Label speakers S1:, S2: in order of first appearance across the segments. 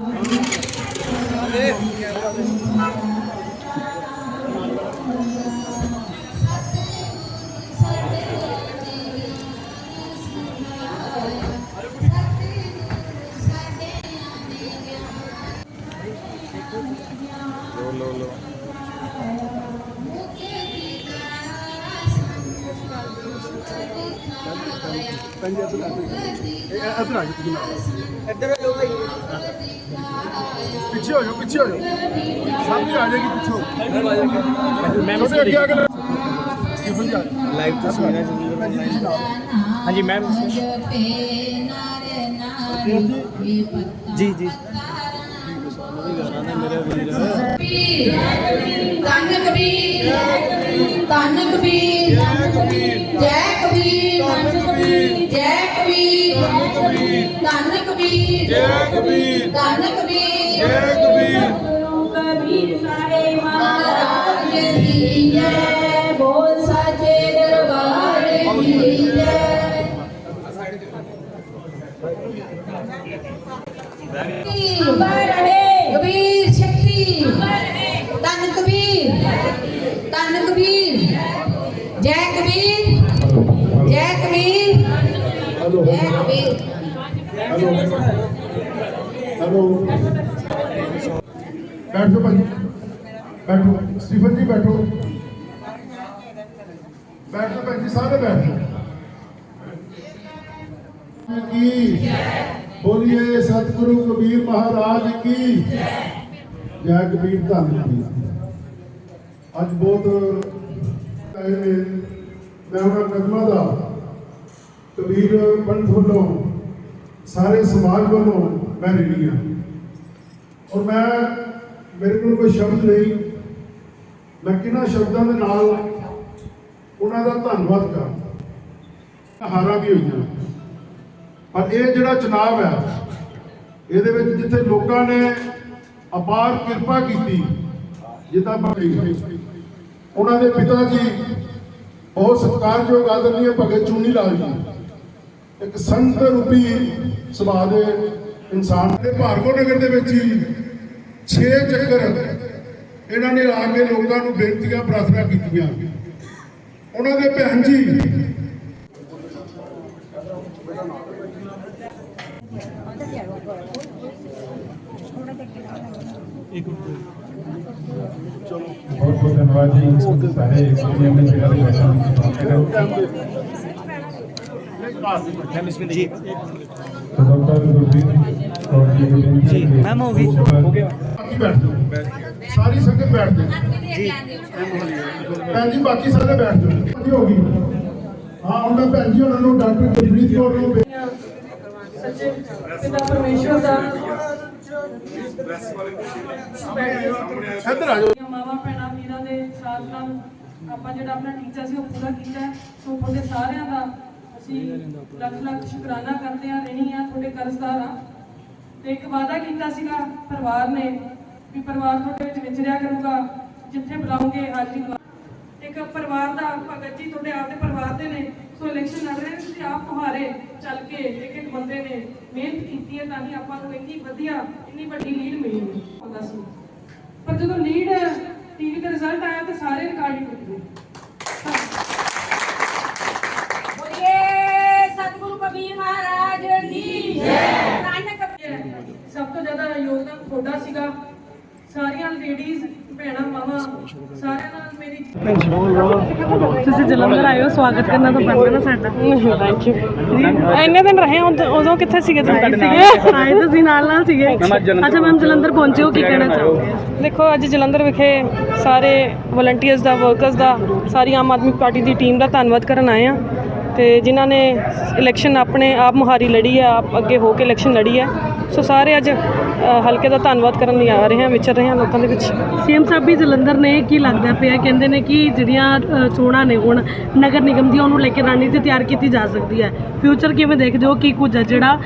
S1: Thank you. ਇੱਧਰ ਆ ਜਾਓ ਤੁਸੀਂ ਨਾਲ। ਇੱਧਰ ਪਿੱਛੇ ਹੋ ਜਾਓ ਪਿੱਛੇ ਹੋ ਜਾਓ। ਸਾਹਮਣੇ ਆ ਜਾਏਗੀ ਪਿੱਛੋਂ। ਮੈਮ ਉਹਦੇ ਅੱਗੇ ਆ ਕੇ ਸਟੀਫਨ ਜੀ ਲਾਈਵ ਤਸਵੀਰਾਂ ਚੱਲ
S2: ਹਾਂਜੀ ਮੈਮ ਜੀ ਜੀ।
S3: ਧੰਨ ਕਬੀਰ ਧੰਨ ਕਬੀਰ। ਜੈ ਧੰਨ ਕਬੀਰ ਜੈ ਕਬੀਰ ਧੰਨ ਕਬੀਰ ਜੈ ਕਬੀਰ ਗੁਰੂ ਕਬੀਰ ਸਾਰੇ ਮਹਾਰਾਜ ਦੀ ਜੈ ਬੋਲ ਸਾਚੇ ਦਰਬਾਰ ਦੀ ਜੈ ਅਮਰ ਰਹੇ ਕਬੀਰ ਸ਼ਕਤੀ ਧੰਨ ਕਬੀਰ ਧੰਨ ਕਬੀਰ ਜੈ ਕਬੀਰ ਜੈ ਕਬੀਰ ਜੈ ਕਬੀਰ
S1: ਹੈਲੋ ਹੈਲੋ ਬੈਠੋ ਭਾਈ ਬੈਠੋ ਸਟੀਫਨ ਜੀ ਬੈਠੋ ਬੈਠੋ ਭਾਈ ਜੀ ਸਾਰੇ ਬੈਠੋ ਕੀ ਬੋਲੀਏ ਸਤਿਗੁਰੂ ਕਬੀਰ ਮਹਾਰਾਜ ਕੀ ਜੈ ਕਬੀਰ ਧੰਨ ਕਬੀਰ ਅੱਜ ਬਹੁਤ ਮੈਂ ਉਹਨਾਂ ਕਦਮਾਂ ਦਾ ਕਬੀਰ ਪੰਥ ਵੱਲੋਂ ਸਾਰੇ ਸਮਾਜ ਵੱਲੋਂ ਮੈਂ ਰਿਣੀ ਹਾਂ। ਔਰ ਮੈਂ, ਮੇਰੇ ਕੋਲ ਕੋਈ ਸ਼ਬਦ ਨਹੀਂ ਮੈਂ ਕਿਹਨਾਂ ਸ਼ਬਦਾਂ ਦੇ ਨਾਲ ਉਹਨਾਂ ਦਾ ਧੰਨਵਾਦ ਕਰਾਂ ਹਾਰਾਂ ਵੀ ਹੋਈਆਂ। ਪਰ ਇਹ ਜਿਹੜਾ ਚੁਣਾਵ ਹੈ, ਇਹਦੇ ਵਿੱਚ ਜਿੱਥੇ ਲੋਕਾਂ ਨੇ ਅਪਾਰ ਕਿਰਪਾ ਕੀਤੀ, ਜਿੱਦਾਂ ਭਾਈ ਉਹਨਾਂ ਦੇ ਪਿਤਾ ਜੀ ਬਹੁਤ ਸਤਿਕਾਰਯੋਗ ਆਦਰਨੀय ਭਗਤ ਚੂਨੀ ਲਾਲ ਜੀ। ਇੱਕ ਸੰਤ ਰੂਪੀ ਸੁਭਾਅ ਦੇ ਇਨਸਾਨ ਦੇ ਭਾਰਗੋ ਨਗਰ ਦੇ ਵਿੱਚ ਹੀ 6 ਚੱਕਰ ਇਹਨਾਂ ਨੇ ਆ ਕੇ ਲੋਕਾਂ ਨੂੰ ਬੇਨਤੀਆਂ ਪ੍ਰਾਰਥਨਾ ਕੀਤੀਆਂ। ਉਹਨਾਂ ਦੇ ਭੈਣ ਜੀ,
S4: ਬਹੁਤ ਬਹੁਤ ਧੰਨਵਾਦ ਜੀ। ਸਾਰੇ ਆਪਣੇ ਆਪਣੇ ਜਗ੍ਹਾ ਤੇ ਬੈਠੇ
S2: ਜੀ ਜੀ
S4: ਮੈਮ ਹੋ
S1: ਗਈ ਹੋ ਗਿਆ ਸਾਰੀ ਸੰਗਤ ਬੈਠ ਜਾਓ
S2: ਜੀ
S1: ਭੈਣ ਜੀ ਬਾਕੀ ਸਾਰੇ ਬੈਠ ਜਾਓ ਹੋ ਗਈ ਹਾਂ ਉਹਨਾਂ ਭੈਣ ਜੀ ਉਹਨਾਂ ਨੂੰ ਡਾਕਟਰ ਗੁਰਜੀਤ ਕੌਰ ਨੂੰ
S5: ਸੱਚੇ ਪਿਤਾ ਪਰਮੇਸ਼ਰ ਦਾ
S1: ਇੱਧਰ ਆ ਜਾਓ
S5: ਮਾਵਾ ਪੈਣਾ ਮੀਰਾ ਦੇ ਸਾਥ ਨਾਲ ਆਪਾਂ ਜਿਹੜਾ ਆਪਣਾ ਟੀਚਾ ਸੀ ਉਹ ਪੂਰਾ ਕੀਤਾ ਸੋ ਉਹਦੇ ਸਾਰਿਆਂ ਦਾ ਅਸੀਂ ਲੱਖ ਲੱਖ ਸ਼ੁਕਰਾਨਾ ਕਰਦੇ ਹਾਂ ਰਹਿਣੀ ਆ ਤੁਹਾਡੇ ਕਰਜ਼ਦਾਰ ਆ ਤੇ ਇੱਕ ਵਾਅਦਾ ਕੀਤਾ ਸੀਗਾ ਪਰਿਵਾਰ ਨੇ ਵੀ ਪਰਿਵਾਰ ਤੁਹਾਡੇ ਵਿੱਚ ਵਿਚਰਿਆ ਕਰੂਗਾ, ਜਿੱਥੇ ਬੁਲਾਉਂਗੇ ਹਾਜ਼ਰੀ ਇੱਕ ਪਰਿਵਾਰ ਦਾ ਭਗਤ ਜੀ ਤੁਹਾਡੇ ਆਪਦੇ ਪਰਿਵਾਰ ਦੇ ਨੇ, ਸੋ ਇਲੈਕਸ਼ਨ ਲੜ ਰਹੇ ਤੁਸੀਂ ਆਪ ਤੁਹਾਰੇ ਚੱਲ ਕੇ ਇੱਕ ਇੱਕ ਬੰਦੇ ਨੇ ਮਿਹਨਤ ਕੀਤੀ ਹੈ, ਤਾਂ ਹੀ ਆਪਾਂ ਨੂੰ ਇੰਨੀ ਵਧੀਆ, ਇੰਨੀ ਵੱਡੀ ਲੀਡ ਮਿਲੀ ਹੁੰਦਾ ਸੀ ਪਰ ਜਦੋਂ ਲੀਡ ਟੀਵੀ ਦਾ ਰਿਜ਼ਲਟ ਆਇਆ, ਤਾਂ ਸਾਰੇ ਰਿਕਾਰਡ ਹੀ ਟੁੱਟ ਗਏ
S3: ਬੋਲੀਏ ਸਤਿਗੁਰੂ ਕਬੀਰ ਮਹਾਰਾਜ ਦੀ ਜੈ ਧੰਨ ਕਬੀਰ
S5: ਇਹ ਸਭ ਤੋਂ ਜ਼ਿਆਦਾ ਯੋਗਦਾਨ ਤੁਹਾਡਾ ਸੀਗਾ ਸਾਰੀਆਂ ਲੇਡੀਜ਼ ਭੈਣਾਂ ਮਾਵਾਂ ਸਾਰਿਆਂ ਨਾਲ ਮੇਰੀ
S6: ਤੁਸੀਂ ਜਲੰਧਰ ਆਏ ਹੋ ਸਵਾਗਤ ਕਰਨਾ ਤਾਂ ਬਣਦਾ ਨਾ ਸਾਡਾ ਥੈਂਕ ਯੂ ਇੰਨੇ ਦਿਨ ਰਹੇ ਉਦੋਂ ਉਦੋਂ ਕਿੱਥੇ ਸੀਗੇ ਤੁਸੀਂ? ਸੀਗੇ ਆਏ ਤੁਸੀਂ ਨਾਲ ਨਾਲ ਸੀਗੇ। ਅੱਛਾ। ਮੈਮ ਜਲੰਧਰ ਪਹੁੰਚੇ ਹੋ ਕੀ ਕਹਿਣਾ ਚਾਹੋਗੇ? ਦੇਖੋ ਅੱਜ ਜਲੰਧਰ ਵਿਖੇ ਸਾਰੇ ਵਲੰਟੀਅਰਸ ਦਾ ਵਰਕਰਸ ਦਾ ਸਾਰੀ ਆਮ ਆਦਮੀ ਪਾਰਟੀ ਦੀ ਟੀਮ ਦਾ ਧੰਨਵਾਦ ਕਰਨ ਆਏ ਆ ਤੇ ਜਿਨ੍ਹਾਂ ਨੇ ਇਲੈਕਸ਼ਨ ਆਪਣੇ ਆਪ ਮੁਹਾਰੀ ਲੜੀ ਹੈ ਆਪ ਅੱਗੇ ਹੋ ਕੇ ਇਲੈਕਸ਼ਨ ਲੜੀ ਹੈ ਸੋ ਸਾਰੇ ਅੱਜ ਹਲਕੇ ਦਾ ਧੰਨਵਾਦ ਕਰਨ ਲਈ ਆ ਰਹੇ ਹਾਂ ਵਿਚਰ ਰਹੇ ਹਾਂ ਲੋਕਾਂ ਦੇ ਵਿੱਚ। ਸੀਐਮ ਸਾਹਿਬ ਵੀ ਜਲੰਧਰ ਨੇ ਕੀ ਲੱਗਦਾ ਪਿਆ ਕਹਿੰਦੇ ਨੇ ਕਿ ਜਿਹੜੀਆਂ ਚੋਣਾਂ ਨੇ ਹੁਣ ਨਗਰ ਨਿਗਮ ਦੀਆਂ ਉਹਨੂੰ ਲੈ ਕੇ ਰਣਨੀਤੀ ਤਿਆਰ ਕੀਤੀ ਜਾ ਸਕਦੀ ਹੈ। ਫਿਊਚਰ ਕਿਵੇਂ ਦੇਖਦੇ ਹੋ ਕੀ ਕੁਝ ਹੈ ਜਿਹੜਾ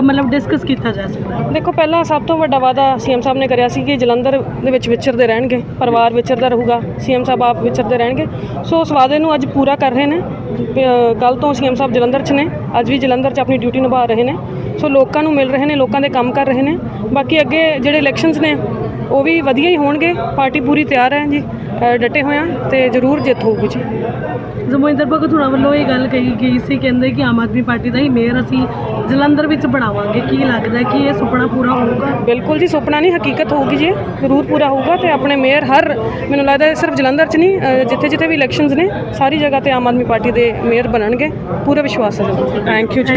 S6: ਮਤਲਬ ਡਿਸਕਸ ਕੀਤਾ ਜਾ ਸਕਦਾ ਦੇਖੋ ਪਹਿਲਾਂ ਸਭ ਤੋਂ ਵੱਡਾ ਵਾਅਦਾ ਸੀਐਮ ਸਾਹਿਬ ਨੇ ਕਰਿਆ ਸੀ ਕਿ ਜਲੰਧਰ ਦੇ ਵਿੱਚ ਵਿਚਰਦੇ ਰਹਿਣਗੇ ਪਰਿਵਾਰ ਵਿਚਰਦਾ ਰਹੂਗਾ ਸੀਐਮ ਸਾਹਿਬ ਆਪ ਵਿਚਰਦੇ ਰਹਿਣਗੇ। ਸੋ ਉਸ ਵਾਅਦੇ ਨੂੰ ਅੱਜ ਪੂਰਾ ਕਰ ਰਹੇ ਨੇ ਕੱਲ ਤੋਂ ਸੀਐਮ ਸਾਹਿਬ ਜਲੰਧਰ 'ਚ ਨੇ ਅੱਜ ਵੀ ਜਲੰਧਰ 'ਚ ਆਪਣੀ ਡਿਊਟੀ ਨਿਭਾ ਰਹੇ ਨੇ। ਸੋ ਲੋਕਾਂ ਨੂੰ ਮਿਲ ਰਹੇ ਨੇ ਲੋਕਾਂ ਦੇ ਕੰਮ ਕਰ ਰਹੇ ਨੇ।
S5: ਬਾਕੀ ਅੱਗੇ ਜਿਹੜੇ ਇਲੈਕਸ਼ਨਸ ਨੇ ਉਹ ਵੀ ਵਧੀਆ ਹੀ ਹੋਣਗੇ। ਪਾਰਟੀ ਪੂਰੀ ਤਿਆਰ ਹੈ ਜੀ। ਡਟੇ ਹੋਏ ਆ ਤੇ ਜ਼ਰੂਰ ਜਿੱਤ ਹੋਊਗੀ ਜੀ।
S6: ਜਮੋਇੰਦਰ ਭਗਤ ਹੁਣਾਂ ਵੱਲੋਂ ਇਹ ਗੱਲ ਕਹੀ ਗਈ ਸੀ ਕਹਿੰਦੇ ਕਿ ਆਮ ਆਦਮੀ ਪਾਰਟੀ ਦਾ ਹੀ ਮੇਅਰ ਅਸੀਂ ਜਲੰਧਰ ਵਿੱਚ ਬਣਾਵਾਂਗੇ। ਕੀ ਲੱਗਦਾ ਕਿ ਇਹ ਸੁਪਨਾ ਪੂਰਾ ਹੋਊਗਾ?
S5: ਬਿਲਕੁਲ ਜੀ ਸੁਪਨਾ ਨਹੀਂ ਹਕੀਕਤ ਹੋਊਗੀ ਜੀ। ਜ਼ਰੂਰ ਪੂਰਾ ਹੋਊਗਾ ਤੇ ਆਪਣੇ ਮੇਅਰ ਹਰ ਮੈਨੂੰ ਲੱਗਦਾ ਸਿਰਫ ਜਲੰਧਰ 'ਚ ਨਹੀਂ ਜਿੱਥੇ ਜਿੱਥੇ ਵੀ ਇਲੈਕਸ਼ਨਸ ਨੇ ਸਾਰੀ ਜਗ੍ਹਾ ਤੇ ਆਮ ਆਦਮੀ ਪਾਰਟੀ ਦੇ ਮੇਅਰ ਬਣਨਗੇ। ਪੂਰਾ ਵਿਸ਼ਵਾਸ ਹੈ ਥੈਂਕ ਯੂ ਜੀ।